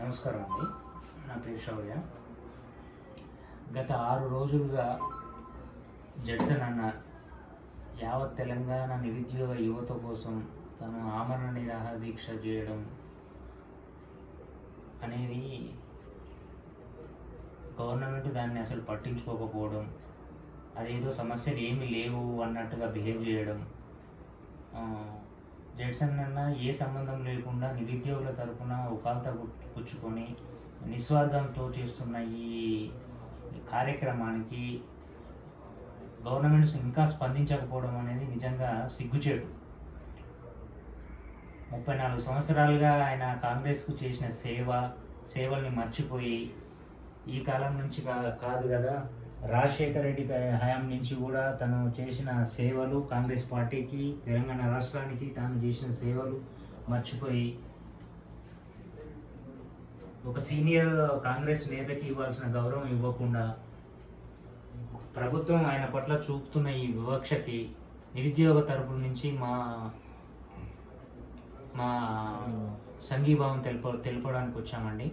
నమస్కారం అండి. నా పేరు శౌర్య. గత ఆరు రోజులుగా జడ్సన్ అన్న యావత్ తెలంగాణ నిరుద్యోగ యువత కోసం తను ఆమరణ నిరాహార దీక్ష చేయడం అనేది గవర్నమెంట్ దాన్ని అసలు పట్టించుకోకపోవడం అదేదో సమస్యలు ఏమి లేవు అన్నట్టుగా బిహేవ్ చేయడం జడ్సన్ అన్న ఏ సంబంధం లేకుండా నిరుద్యోగుల తరపున ఉపాలత పుచ్చుకొని నిస్వార్థంతో చేస్తున్న ఈ కార్యక్రమానికి గవర్నమెంట్స్ ఇంకా స్పందించకపోవడం అనేది నిజంగా సిగ్గుచేటు. ముప్పై నాలుగు సంవత్సరాలుగా ఆయన కాంగ్రెస్కు చేసిన సేవ సేవల్ని మర్చిపోయి ఈ కాలం నుంచి కాదు కదా రాజశేఖర రెడ్డి హయాం నుంచి కూడా తను చేసిన సేవలు కాంగ్రెస్ పార్టీకి తెలంగాణ రాష్ట్రానికి తాను చేసిన సేవలు మర్చిపోయి ఒక సీనియర్ కాంగ్రెస్ నేతకి ఇవ్వాల్సిన గౌరవం ఇవ్వకుండా ప్రభుత్వం ఆయన పట్ల చూపుతున్న ఈ వివక్షకి నిరుద్యోగ తరపు నుంచి మా మా సంఘీభావం తెలుప తెలపడానికి వచ్చామండి.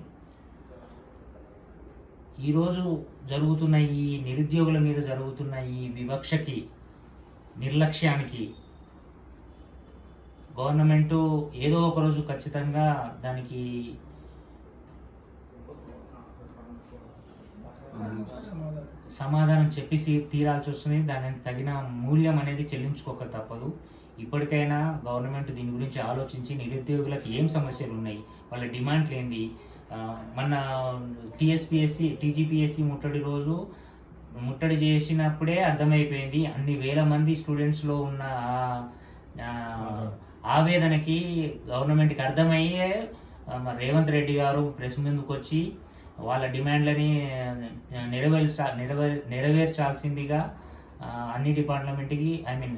ఈరోజు జరుగుతున్న ఈ నిరుద్యోగుల మీద జరుగుతున్న ఈ వివక్షకి నిర్లక్ష్యానికి గవర్నమెంటు ఏదో ఒకరోజు ఖచ్చితంగా దానికి సమాధానం చెప్పేసి తీరాల్సి వస్తుంది. దానికి తగిన మూల్యం అనేది చెల్లించుకోక తప్పదు. ఇప్పటికైనా గవర్నమెంట్ దీని గురించి ఆలోచించి నిరుద్యోగులకు ఏం సమస్యలు ఉన్నాయి వాళ్ళ డిమాండ్లు ఏంది మన టీఎస్పిఎస్సి టీజీపీఎస్సి ముట్టడి రోజు ముట్టడి చేసినప్పుడే అర్థమైపోయింది. అన్ని వేల మంది స్టూడెంట్స్లో ఉన్న ఆవేదనకి గవర్నమెంట్కి అర్థమయ్యే రేవంత్ రెడ్డి గారు ప్రెస్ ముందుకు వచ్చి వాళ్ళ డిమాండ్లని నెరవేర్చా నెరవేర్ నెరవేర్చాల్సిందిగా అన్ని డిపార్ట్మెంట్కి ఐ మీన్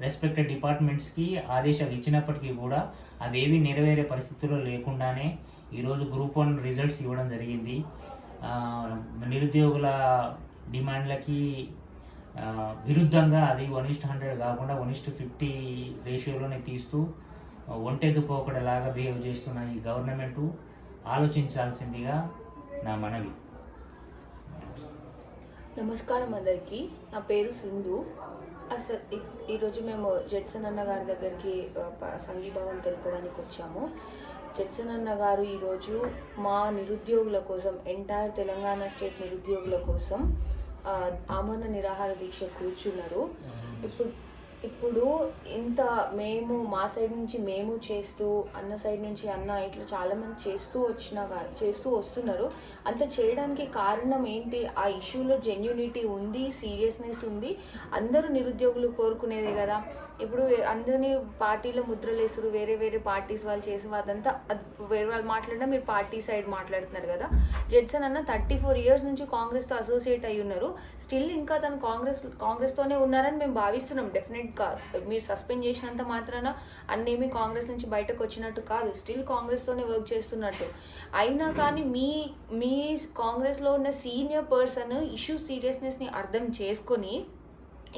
రెస్పెక్టెడ్ డిపార్ట్మెంట్స్కి ఆదేశాలు ఇచ్చినప్పటికీ కూడా అవేవి నెరవేరే పరిస్థితుల్లో లేకుండానే ఈరోజు గ్రూప్ వన్ రిజల్ట్స్ ఇవ్వడం జరిగింది. నిరుద్యోగుల డిమాండ్లకి విరుద్ధంగా అది వన్ ఇస్ట్ హండ్రెడ్ కాకుండా వన్ ఇస్ట్ ఫిఫ్టీ రేషియోలోనే తీస్తూ ఒంటెద్దు పోకడలాగా బిహేవ్ చేస్తున్న ఈ గవర్నమెంటు ఆలోచించాల్సిందిగా నా మనవి. నమస్కారం అందరికీ. నా పేరు సింధు. అసలు ఈరోజు మేము జెట్సన్ అన్న గారి దగ్గరికి సంఘీభావం తెలపడానికి వచ్చాము. జడ్సన్ అన్న గారు ఈరోజు మా నిరుద్యోగుల కోసం ఎంటైర్ తెలంగాణ స్టేట్ నిరుద్యోగుల కోసం ఆమరణ నిరాహార దీక్ష కూర్చున్నారు. ఇప్పుడు ఇప్పుడు ఇంత మేము మా సైడ్ నుంచి మేము చేస్తూ అన్న సైడ్ నుంచి అన్న ఇట్లా చాలామంది చేస్తూ వచ్చిన చేస్తూ వస్తున్నారు. అంత చేయడానికి కారణం ఏంటి? ఆ ఇష్యూలో జెన్యునిటీ ఉంది సీరియస్నెస్ ఉంది. అందరూ నిరుద్యోగులు కోరుకునేదే కదా. ఇప్పుడు అందరినీ పార్టీలో ముద్రలేసుడు వేరే వేరే పార్టీస్ వాళ్ళు చేసి అదంతా వేరే వాళ్ళు మాట్లాడినా మీరు పార్టీ సైడ్ మాట్లాడుతున్నారు కదా. జడ్సన్ అన్న థర్టీ ఫోర్ ఇయర్స్ నుంచి కాంగ్రెస్తో అసోసియేట్ అయి ఉన్నారు స్టిల్ ఇంకా తను కాంగ్రెస్ కాంగ్రెస్తోనే ఉన్నారని మేము భావిస్తున్నాం కాదు మీరు సస్పెండ్ చేసినంత మాత్రాన అన్నేమి కాంగ్రెస్ నుంచి బయటకు వచ్చినట్టు కాదు. స్టిల్ కాంగ్రెస్తోనే వర్క్ చేస్తున్నట్టు. అయినా కానీ మీ మీ కాంగ్రెస్లో ఉన్న సీనియర్ పర్సన్ ఇష్యూ సీరియస్నెస్ని అర్థం చేసుకొని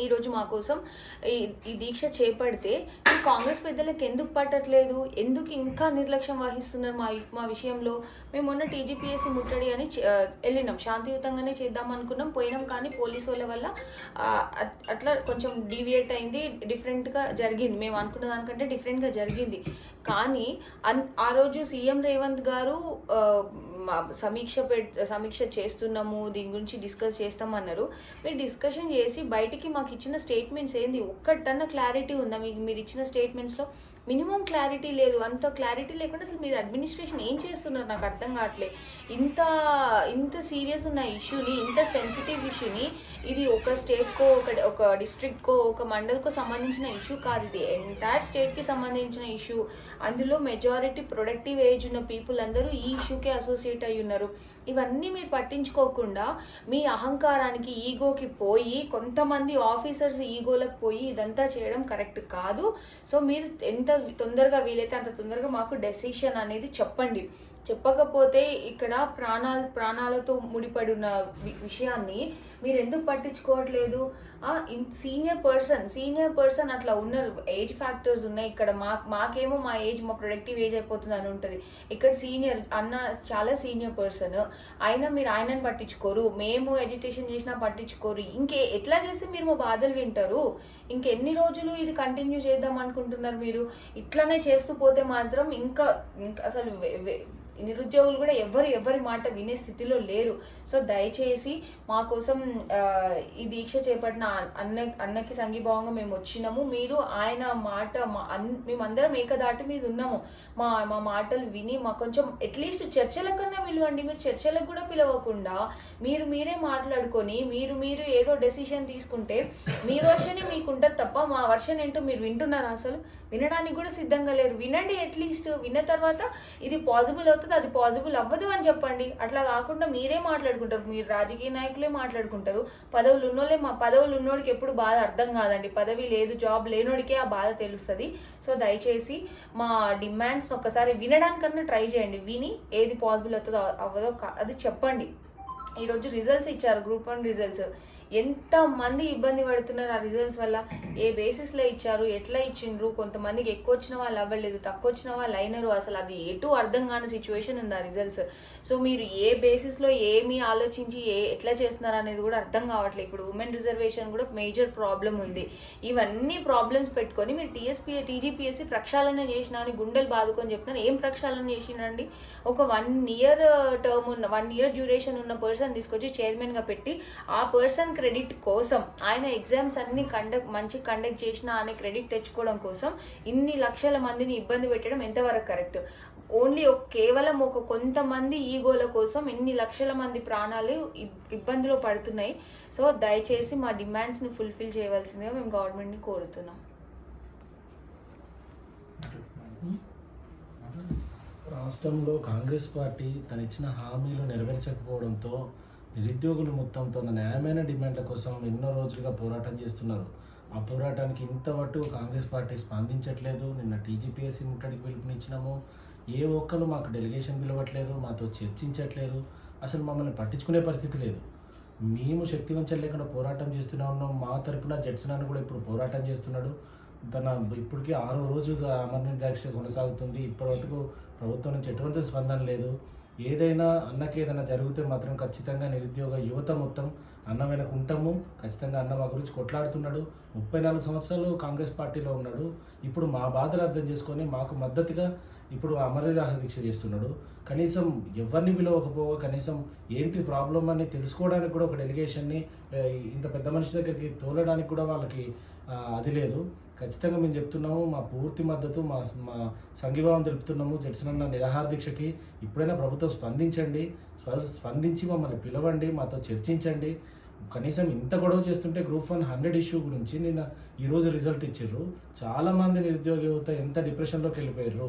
ఈరోజు మా కోసం ఈ ఈ దీక్ష చేపడితే ఈ కాంగ్రెస్ పెద్దలకు ఎందుకు పట్టట్లేదు? ఎందుకు ఇంకా నిర్లక్ష్యం వహిస్తున్నారు మా మా విషయంలో? మేము మొన్న టీజీపీఎస్సీ ముట్టడి అని వెళ్ళినాం. శాంతియుతంగానే చేద్దాం అనుకున్నాం. పోయినాం కానీ పోలీసు వాళ్ళ వల్ల అట్- అట్లా కొంచెం డీవియేట్ అయింది. డిఫరెంట్గా జరిగింది. మేము అనుకున్న దానికంటే డిఫరెంట్గా జరిగింది. కానీ అన్ ఆ రోజు సీఎం రేవంత్ గారు సమీక్ష పెట్ సమీక్ష చేస్తున్నాము దీని గురించి డిస్కస్ చేస్తామన్నారు. మీరు డిస్కషన్ చేసి బయటికి మాకు ఇచ్చిన స్టేట్మెంట్స్ ఏంది? ఒక్కటన్నా క్లారిటీ ఉందా? మీకు మీరు ఇచ్చిన స్టేట్మెంట్స్లో మినిమం క్లారిటీ లేదు. అంత క్లారిటీ లేకుండా అసలు మీరు అడ్మినిస్ట్రేషన్ ఏం చేస్తున్నారు? నాకు అర్థం కావట్లే. ఇంత ఇంత సీరియస్ ఉన్న ఇష్యూని ఇంత సెన్సిటివ్ ఇష్యూని ఇది ఒక స్టేట్కో ఒక ఒక డిస్ట్రిక్ట్కో ఒక మండల్కో సంబంధించిన ఇష్యూ కాదు. ఇది ఎంటైర్ స్టేట్కి సంబంధించిన ఇష్యూ. అందులో మెజారిటీ ప్రొడక్టివ్ ఏజ్ ఉన్న పీపుల్ అందరూ ఈ ఇష్యూకే అసోసియేట్ అయి ఉన్నారు. ఇవన్నీ మీరు పట్టించుకోకుండా మీ అహంకారానికి ఈగోకి పోయి కొంతమంది ఆఫీసర్స్ ఈగోలకు పోయి ఇదంతా చేయడం కరెక్ట్ కాదు. సో మీరు ఎంత తొందరగా వీలైతే అంత తొందరగా మాకు డెసిషన్ అనేది చెప్పండి. చెప్పకపోతే ఇక్కడ ప్రాణాలు ప్రాణాలతో ముడిపడి ఉన్న విషయాన్ని మీరు ఎందుకు పట్టించుకోవట్లేదు? సీనియర్ పర్సన్ సీనియర్ పర్సన్ అట్లా ఉన్నారు. ఏజ్ ఫ్యాక్టర్స్ ఉన్నాయి. ఇక్కడ మా మాకేమో మా ఏజ్ మా ప్రొడక్టివ్ ఏజ్ అయిపోతుంది అని ఉంటుంది. ఇక్కడ సీనియర్ అన్న చాలా సీనియర్ పర్సన్. అయినా మీరు ఆయనని పట్టించుకోరు. మేము ఎడ్యుకేషన్ చేసినా పట్టించుకోరు. ఇంకే ఎట్లా చేసి మీరు మా బాధలు వింటారు? ఇంకెన్ని రోజులు ఇది కంటిన్యూ చేద్దాం అనుకుంటున్నారు మీరు? ఇట్లానే చేస్తూ పోతే మాత్రం ఇంకా ఇంకా అసలు నిరుద్యోగులు కూడా ఎవరు ఎవరి మాట వినే స్థితిలో లేరు. సో దయచేసి మా కోసం ఈ దీక్ష చేపట్టిన అన్న అన్నకి సంఘీభావంగా మేము వచ్చినాము. మీరు ఆయన మాట మా అన్- మేమందరం ఏకదాటి మీద ఉన్నాము. మా మా మాటలు విని మా కొంచెం అట్లీస్ట్ చర్చలకన్నా పిలవండి మీరు చర్చలకు కూడా పిలవకుండా మీరు మీరే మాట్లాడుకొని మీరు మీరు ఏదో డెసిషన్ తీసుకుంటే మీ వర్షనే మీకు ఉంటుంది తప్ప మా వర్షన్ ఏంటో మీరు వింటున్నారా అసలు? వినడానికి కూడా సిద్ధంగా లేరు. వినండి అట్లీస్ట్. విన్న తర్వాత ఇది పాసిబుల్ అవుతుంది. అది పాసిబుల్ అవ్వదు అని చెప్పండి. అట్లా కాకుండా మీరే మాట్లాడుకుంటారు. మీరు రాజకీయ నాయకులే మాట్లాడుకుంటారు. పదవులు ఉన్నోళ్ళే మా పదవులు ఉన్నోడికి ఎప్పుడు బాధ అర్థం కాదండి. పదవి లేదు జాబ్ లేనోడికే ఆ బాధ తెలుస్తుంది. సో దయచేసి మా డిమాండ్స్ ఒకసారి వినడానికన్నా ట్రై చేయండి. విని ఏది పాసిబుల్ అవుతుందో అవ్వదో కా- అది చెప్పండి. ఈరోజు రిజల్ట్స్ ఇచ్చారు గ్రూప్ వన్ రిజల్ట్స్. ఎంత మంది ఇబ్బంది పడుతున్నారు ఆ రిజల్ట్స్ వల్ల? ఏ బేసిస్లో ఇచ్చారు? ఎట్లా ఇచ్చిండ్రు? కొంతమందికి ఎక్కువ వచ్చిన వాళ్ళు అవ్వలేదు తక్కువ వచ్చిన వాళ్ళు అయినారు. అసలు అది ఎటు అర్థం కాని సిచ్యువేషన్ ఉంది ఆ రిజల్ట్స్ సో మీరు ఏ బేసిస్లో ఏమి ఆలోచించి ఏ ఎట్లా చేస్తున్నారు అనేది కూడా అర్థం కావట్లేదు. ఇప్పుడు ఉమెన్ రిజర్వేషన్ కూడా మేజర్ ప్రాబ్లం ఉంది. ఇవన్నీ ప్రాబ్లమ్స్ పెట్టుకొని మీరు టీఎస్పీ టీజీపీఎస్సీ ప్రక్షాళన చేసిన అని గుండెలు బాదుకొని చెప్తున్నారు. ఏం ప్రక్షాళన చేసినండి ఒక వన్ ఇయర్ టర్మ్ ఉన్న వన్ ఇయర్ డ్యూరేషన్ ఉన్న పర్సన్ తీసుకొచ్చి చైర్మన్గా పెట్టి ఆ పర్సన్ క్రెడిట్ కోసం ఆయన ఎగ్జామ్స్ అన్ని కండక్ట్ మంచి కండక్ట్ చేసిన అనే క్రెడిట్ తెచ్చుకోవడం కోసం ఇన్ని లక్షల మందిని ఇబ్బంది పెట్టడం ఎంతవరకు కరెక్ట్ ఓన్లీ కేవలం ఒక కొంతమంది ఈగోల కోసం ఇన్ని లక్షల మంది ప్రాణాలు ఇబ్బందిలో పడుతున్నాయి. సో దయచేసి మా డిమాండ్స్ని ఫుల్ఫిల్ చేయవలసిందిగా మేము గవర్నమెంట్ని కోరుతున్నాం. రాష్ట్రంలో కాంగ్రెస్ పార్టీ తను ఇచ్చిన హామీలు నెరవేర్చకపోవడంతో నిరుద్యోగులు మొత్తం తన న్యాయమైన డిమాండ్ల కోసం ఎన్నో రోజులుగా పోరాటం చేస్తున్నారు. ఆ పోరాటానికి ఇంతవరకు కాంగ్రెస్ పార్టీ స్పందించట్లేదు. నిన్న టీజీపీఎస్సీ ముట్టడికి పిలుపునిచ్చినాము. ఏ ఒక్కరు మాకు డెలిగేషన్ పిలవట్లేదు. మాతో చర్చించట్లేదు. అసలు మమ్మల్ని పట్టించుకునే పరిస్థితి లేదు. మేము శక్తివంచం లేకుండా పోరాటం చేస్తూనే ఉన్నాం. మా తరపున జడ్సన్ అని కూడా ఇప్పుడు పోరాటం చేస్తున్నాడు. తన ఇప్పటికీ ఆరో రోజు అమర్నాథ్ దీక్ష కొనసాగుతుంది. ఇప్పటివరకు ప్రభుత్వం నుంచి ఎటువంటి స్పందన లేదు. ఏదైనా అన్నకి ఏదైనా జరిగితే మాత్రం ఖచ్చితంగా నిరుద్యోగ యువత మొత్తం అన్న వెనక ఉంటాము. ఖచ్చితంగా అన్న మా గురించి కొట్లాడుతున్నాడు. ముప్పై నాలుగు సంవత్సరాలు కాంగ్రెస్ పార్టీలో ఉన్నాడు. ఇప్పుడు మా బాధలు అర్థం చేసుకొని మాకు మద్దతుగా ఇప్పుడు అమరదాహ దీక్ష చేస్తున్నాడు. కనీసం ఎవరిని పిలవకపోగా కనీసం ఏంటి ప్రాబ్లం అని తెలుసుకోవడానికి కూడా ఒక డెలిగేషన్ని ఇంత పెద్ద మనిషి దగ్గరికి తోలడానికి కూడా వాళ్ళకి అది లేదు. ఖచ్చితంగా మేము చెప్తున్నాము మా పూర్తి మద్దతు మా మా సంఘీభావం తెలుపుతున్నాము. జడ్సనన్న అన్న నిరాహార దీక్షకి ఇప్పుడైనా ప్రభుత్వం స్పందించండి. స్పందించి మమ్మల్ని పిలవండి మాతో చర్చించండి. కనీసం ఇంత గొడవ చేస్తుంటే గ్రూప్ వన్ హండ్రెడ్ ఇష్యూ గురించి నిన్న ఈరోజు రిజల్ట్ ఇచ్చారు చాలామంది నిరుద్యోగ యువత ఎంత డిప్రెషన్లోకి వెళ్ళిపోయారు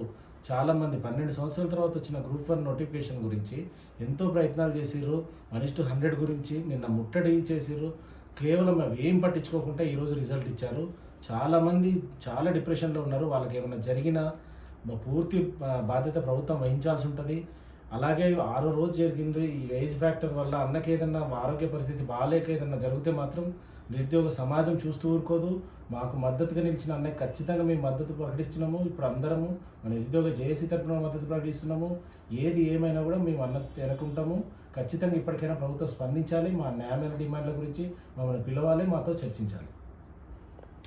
చాలామంది పన్నెండు సంవత్సరాల తర్వాత వచ్చిన గ్రూప్ వన్ నోటిఫికేషన్ గురించి ఎంతో ప్రయత్నాలు చేసిర్రు. వన్ టు హండ్రెడ్ గురించి నిన్న ముట్టడి చేసిర్రు. కేవలం అవి ఏం పట్టించుకోకుండా ఈరోజు రిజల్ట్ ఇచ్చారు. చాలామంది చాలా డిప్రెషన్లో ఉన్నారు. వాళ్ళకి ఏమైనా జరిగినా మా పూర్తి బాధ్యత ప్రభుత్వం వహించాల్సి ఉంటుంది. అలాగే ఆరో రోజు జరిగింది ఈ ఏజ్ ఫ్యాక్టర్ వల్ల అన్నకి ఏదన్నా ఆరోగ్య పరిస్థితి బాగాలేక ఏదన్నా జరిగితే మాత్రం నిరుద్యోగ సమాజం చూస్తూ ఊరుకోదు. మాకు మద్దతుగా నిలిచిన అన్నయ్య ఖచ్చితంగా మేము మద్దతు ప్రకటిస్తున్నాము. ఇప్పుడు అందరము మన నిరుద్యోగ జేఏసీ తరపున మద్దతు ప్రకటిస్తున్నాము. ఏది ఏమైనా కూడా మేము అన్న తినకుంటాము. ఖచ్చితంగా ఇప్పటికైనా ప్రభుత్వం స్పందించాలి. మా న్యాయమైన డిమాండ్ల గురించి మమ్మల్ని పిలవాలి. మాతో చర్చించాలి.